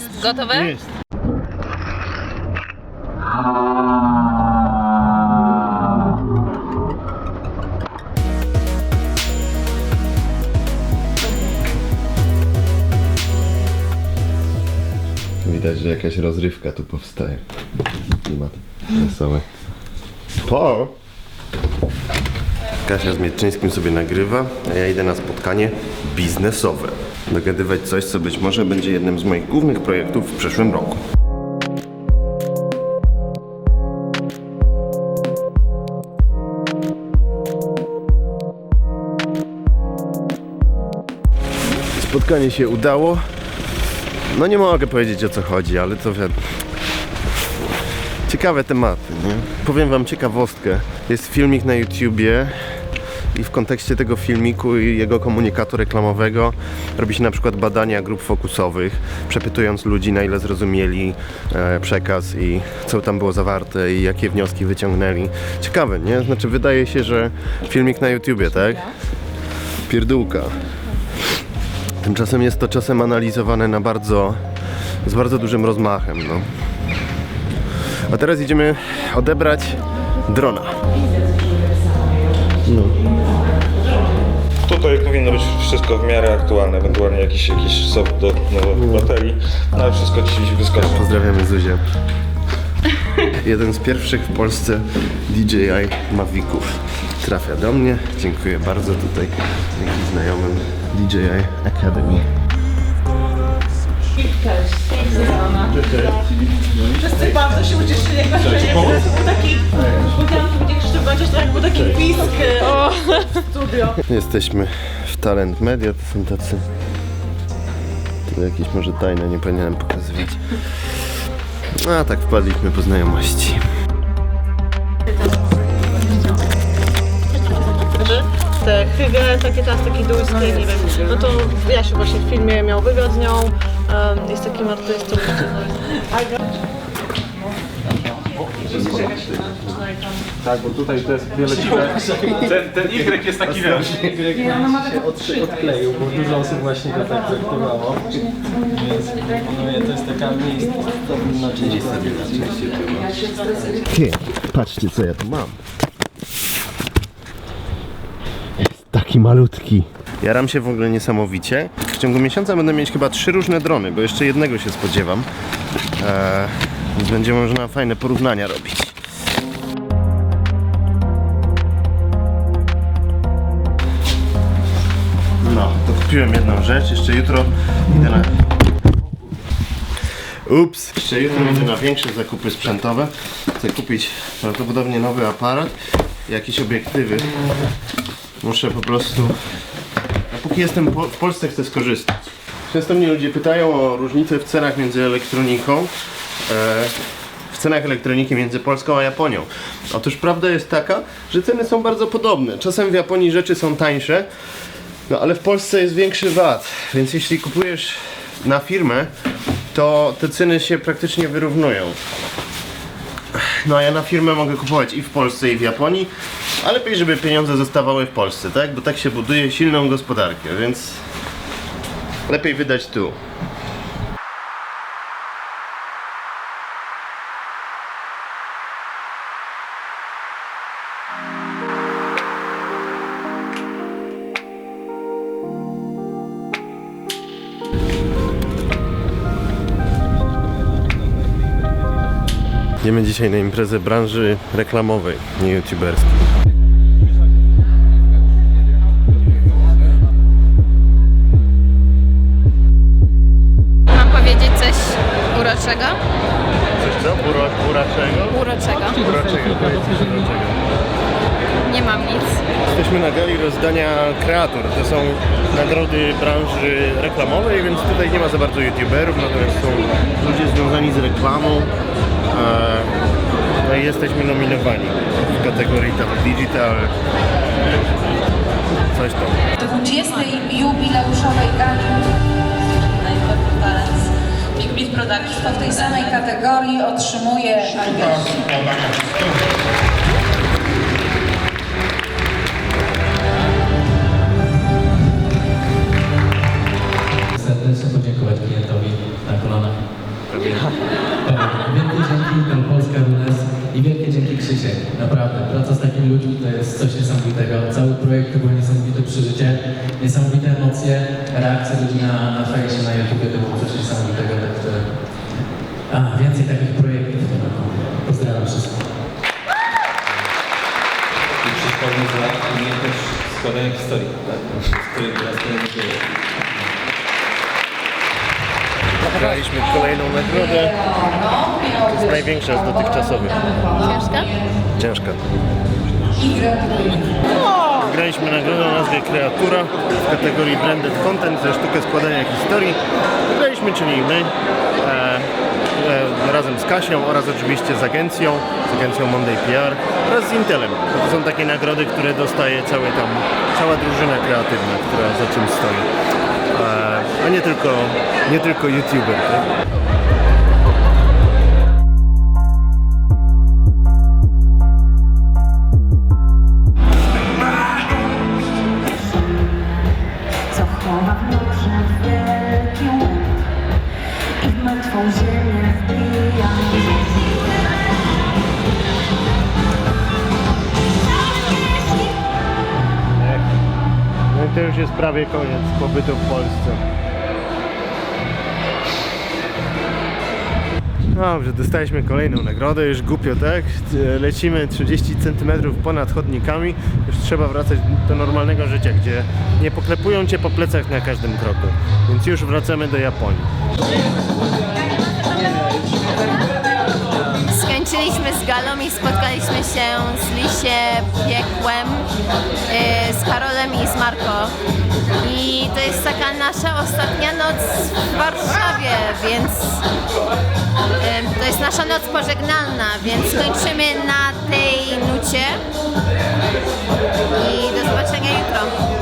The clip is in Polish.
Jest? Gotowe? Jest. Widać, że jakaś rozrywka tu powstaje. Klimat wesoły. Po! Kasia z Mieczyńskim sobie nagrywa, a ja idę na spotkanie biznesowe. Dogadywać coś, co być może będzie jednym z moich głównych projektów w przyszłym roku. Spotkanie się udało. No nie mogę powiedzieć o co chodzi, ale to wi- ciekawe tematy, nie? Powiem wam ciekawostkę. Jest filmik na YouTubie i w kontekście tego filmiku i jego komunikatu reklamowego robi się na przykład badania grup fokusowych, przepytując ludzi na ile zrozumieli e, przekaz i co tam było zawarte i jakie wnioski wyciągnęli. Ciekawe, nie? Znaczy wydaje się, że filmik na YouTubie, tak? Pierdółka. Tymczasem jest to czasem analizowane na bardzo, z bardzo dużym rozmachem. No. A teraz idziemy odebrać drona. No. Tutaj powinno być wszystko w miarę aktualne, ewentualnie jakiś, jakiś soft do nowych baterii, no ale wszystko ci wyskoczy. Pozdrawiamy Zuzię. Jeden z pierwszych w Polsce DJI Maviców trafia do mnie. Dziękuję bardzo tutaj dzięki znajomym DJI Academy. Wszyscy bardzo się ucieszyli, jak nasz projekt to był taki, powiedziałam, że będzie Krzysztof Gąciarz, pisk w studio. Jesteśmy w Talent Media, to są tacy... To jakieś może tajne, nie powinienem pokazywać. A tak wpadliśmy po znajomości. Te chwile, takie teraz, taki duński, nie wiem, no to Jasiu właśnie w filmie miał wywiad z nią, em, jest takim artystą. Tak, bo tutaj to jest wiele Ten, ten Y jest taki wiesz. się odkleił, bo dużo osób właśnie go tak traktowało. Więc no, to jest taka inaczej Ty, patrzcie co ja tu mam. Jest taki malutki. Jaram się w ogóle niesamowicie. W ciągu miesiąca będę mieć chyba trzy różne drony, bo jeszcze jednego się spodziewam. Eee, więc będzie można fajne porównania robić. No, to kupiłem jedną rzecz. Jeszcze jutro idę na... Ups, jeszcze jutro idę na większe zakupy sprzętowe. Chcę kupić prawdopodobnie nowy aparat, jakieś obiektywy. Muszę po prostu. Póki jestem po, w Polsce, chcę skorzystać. Często mnie ludzie pytają o różnicę w cenach między elektroniką. E, w cenach elektroniki między Polską a Japonią. Otóż prawda jest taka, że ceny są bardzo podobne. Czasem w Japonii rzeczy są tańsze, no ale w Polsce jest większy VAT, więc jeśli kupujesz na firmę, to te ceny się praktycznie wyrównują. No a ja na firmę mogę kupować i w Polsce i w Japonii, a lepiej, żeby pieniądze zostawały w Polsce, tak? Bo tak się buduje silną gospodarkę, więc lepiej wydać tu. Idziemy dzisiaj na imprezę branży reklamowej, nie youtuberskiej. Jesteśmy na gali rozdania kreatur. To są nagrody branży reklamowej, więc tutaj nie ma za bardzo youtuberów, natomiast są ludzie związani z reklamą. E, No i jesteśmy nominowani w kategorii tam digital. Coś tam. 20. jubileuszowej gali Big Beat Productions. to w tej samej kategorii otrzymuje Agnieszka. Krzysiek. Naprawdę, praca z takimi ludźmi to jest coś niesamowitego. Cały projekt to było niesamowite przeżycie, niesamowite emocje, reakcje ludzi na, na fejsie, na YouTube to było coś niesamowitego. A, więcej takich projektów tym roku. Pozdrawiam wszystkich. I przyszkolny z lat umiejętność składania historii, tak? Który teraz to nie. Wygraliśmy kolejną nagrodę. To jest największa z dotychczasowych. Ciężka? Ciężka. Wygraliśmy nagrodę o nazwie Kreatura w kategorii Branded Content za sztukę składania historii. Wygraliśmy, czyli my, e, e, razem z Kasią oraz oczywiście z agencją, z agencją Monday PR oraz z Intelem. To są takie nagrody, które dostaje cały tam, cała drużyna kreatywna, która za czym stoi. A nie tylko, nie tylko YouTuber. Tak? No i to już jest prawie koniec pobytu w Polsce. Dobrze, dostaliśmy kolejną nagrodę, już głupio, tak? Lecimy 30 cm ponad chodnikami, już trzeba wracać do normalnego życia, gdzie nie poklepują cię po plecach na każdym kroku. Więc już wracamy do Japonii. Skończyliśmy z galą i spotkaliśmy się z Lisie, Piekłem, yy, z Karolem i z Marko. I to jest taka nasza ostatnia noc w Warszawie, więc to jest nasza noc pożegnalna, więc kończymy na tej nucie i do zobaczenia jutro.